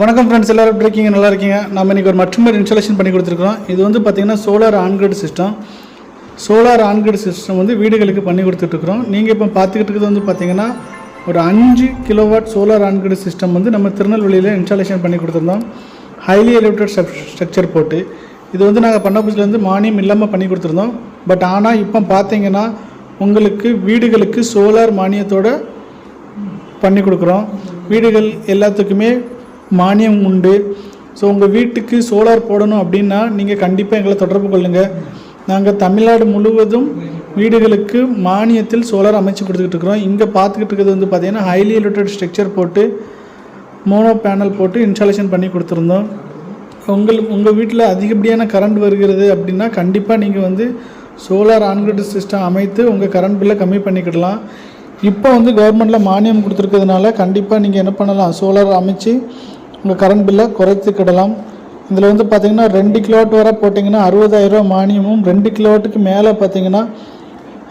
வணக்கம் ஃப்ரெண்ட்ஸ் எல்லோரும் எப்படி இருக்கீங்க? நல்லா இருக்கீங்க. நம்ம இன்றைக்கி ஒரு மற்றொரு இன்ஸ்டாலேஷன் பண்ணி கொடுத்துருக்கோம் இது வந்து பார்த்திங்கன்னா solar on grid system solar on grid system வந்து வீடுகளுக்கு பண்ணி கொடுத்துட்ருக்குறோம். நீங்கள் இப்போ பார்த்துக்கிட்டு இருக்கிறது வந்து பார்த்திங்கன்னா ஒரு அஞ்சு கிலோவாட் சோலார் ஆன்கிரிட் சிஸ்டம் வந்து நம்ம திருநெல்வேலியில் இன்ஸ்டாலேஷன் பண்ணி கொடுத்துருந்தோம். ஹைலி எலிவேட்டட் ஸ்ட்ரக்சர் போட்டு. இது வந்து நாங்கள் பண்ண புதுசுலேருந்து மானியம் இல்லாமல் பண்ணி கொடுத்துருந்தோம். பட் ஆனால் இப்போ பார்த்தீங்கன்னா உங்களுக்கு வீடுகளுக்கு சோலார் மானியத்தோட பண்ணி கொடுக்குறோம். வீடுகள் எல்லாத்துக்குமே மானியம் உண்டு. ஸோ உங்கள் வீட்டுக்கு சோலார் போடணும் அப்படின்னா நீங்கள் கண்டிப்பாக எங்களை தொடர்பு கொள்ளுங்கள் நாங்கள் தமிழ்நாடு முழுவதும் வீடுகளுக்கு மானியத்தில் சோலார் அமைச்சு கொடுத்துக்கிட்டு இருக்கிறோம். இங்கே பார்த்துக்கிட்டு இருக்கிறது வந்து பார்த்திங்கன்னா ஹைலி எலிவேட்டட் ஸ்ட்ரக்சர் போட்டு மோனோ பேனல் போட்டு இன்ஸ்டாலேஷன் பண்ணி கொடுத்துருந்தோம். உங்கள் உங்கள் வீட்டில் அதிகப்படியான கரண்ட் வருகிறது அப்படின்னா கண்டிப்பாக நீங்கள் வந்து சோலார் ஆன்கிரிட் சிஸ்டம் அமைத்து உங்கள் கரண்ட் பில்லை கம்மி பண்ணிக்கிடலாம். இப்போ வந்து கவர்மெண்ட்டில் மானியம் கொடுத்துருக்கிறதுனால கண்டிப்பாக நீங்கள் என்ன பண்ணலாம்? சோலார் அமைச்சு உங்கள் கரண்ட் பில்லை குறைத்துக்கிடலாம் இதில் வந்து பார்த்தீங்கன்னா ரெண்டு கிலோவாட் வரை போட்டிங்கன்னா அறுபதாயிரரூவா மானியமும் ரெண்டு கிலோவாட்டுக்கு மேலே பார்த்தீங்கன்னா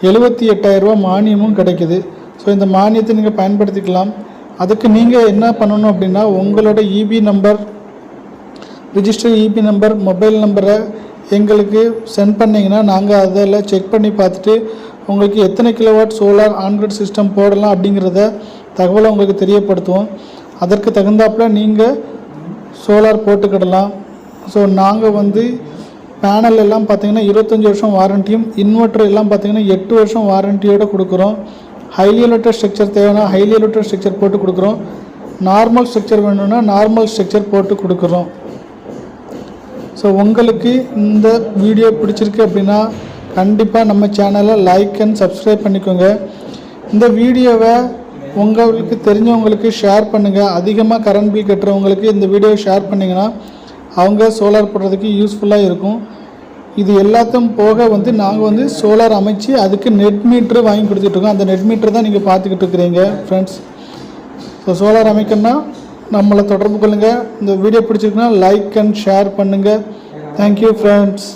எழுபத்தி எட்டாயிரரூவா மானியமும் கிடைக்குது. ஸோ இந்த மானியத்தை நீங்கள் பயன்படுத்திக்கலாம். அதுக்கு நீங்கள் என்ன பண்ணணும் அப்படின்னா உங்களோட EB number register EB number mobile நம்பரை எங்களுக்கு சென்ட் பண்ணிங்கன்னா நாங்கள் அதில் செக் பண்ணி பார்த்துட்டு உங்களுக்கு எத்தனை கிலோவாட் சோலார் ஆன்கிரிட் சிஸ்டம் போடலாம் அப்படிங்கிறத தகவலை உங்களுக்கு தெரியப்படுத்துவோம். அதற்கு தகுந்தாப்பில் நீங்கள் சோலார் போட்டுக்கிடலாம். ஸோ நாங்கள் வந்து பேனல் எல்லாம் பார்த்தீங்கன்னா இருபத்தஞ்சி வருஷம் வாரண்டியும் இன்வெர்டர் எல்லாம் பார்த்தீங்கன்னா எட்டு வருஷம் வாரண்டியோடு கொடுக்குறோம். ஹைலி எலக்ட்ரிக் ஸ்ட்ரக்சர் தேவைன்னா ஹைலி எலக்ட்ரிக் ஸ்ட்ரக்சர் போட்டு கொடுக்குறோம். நார்மல் ஸ்ட்ரக்சர் வேணும்னா நார்மல் ஸ்ட்ரக்சர் போட்டு கொடுக்குறோம். ஸோ உங்களுக்கு இந்த வீடியோ பிடிச்சிருக்கு அப்படின்னா கண்டிப்பாக நம்ம சேனலை லைக் அண்ட் சப்ஸ்கிரைப் பண்ணிக்கோங்க. இந்த வீடியோவை உங்களுக்கு தெரிஞ்சவங்களுக்கு ஷேர் பண்ணுங்கள் அதிகமாக கரண்ட் பில் கட்டுறவங்களுக்கு இந்த வீடியோவை ஷேர் பண்ணிங்கன்னா அவங்க சோலார் போடுறதுக்கு யூஸ்ஃபுல்லாக இருக்கும். இது எல்லாத்தையும் போக வந்து நாங்கள் வந்து சோலார் அமைச்சு அதுக்கு நெட் மீட்ரு வாங்கி கொடுத்துட்ருக்கோம் அந்த நெட் மீட்ரு தான் நீங்கள் பார்த்துக்கிட்டு இருக்கிறீங்க ஃப்ரெண்ட்ஸ் ஸோ சோலார் அமைக்கணும்னா நம்மளை தொடர்பு கொள்ளுங்கள் இந்த வீடியோ பிடிச்சிருக்குன்னா லைக் அண்ட் ஷேர் பண்ணுங்கள் தேங்க்யூ ஃப்ரெண்ட்ஸ்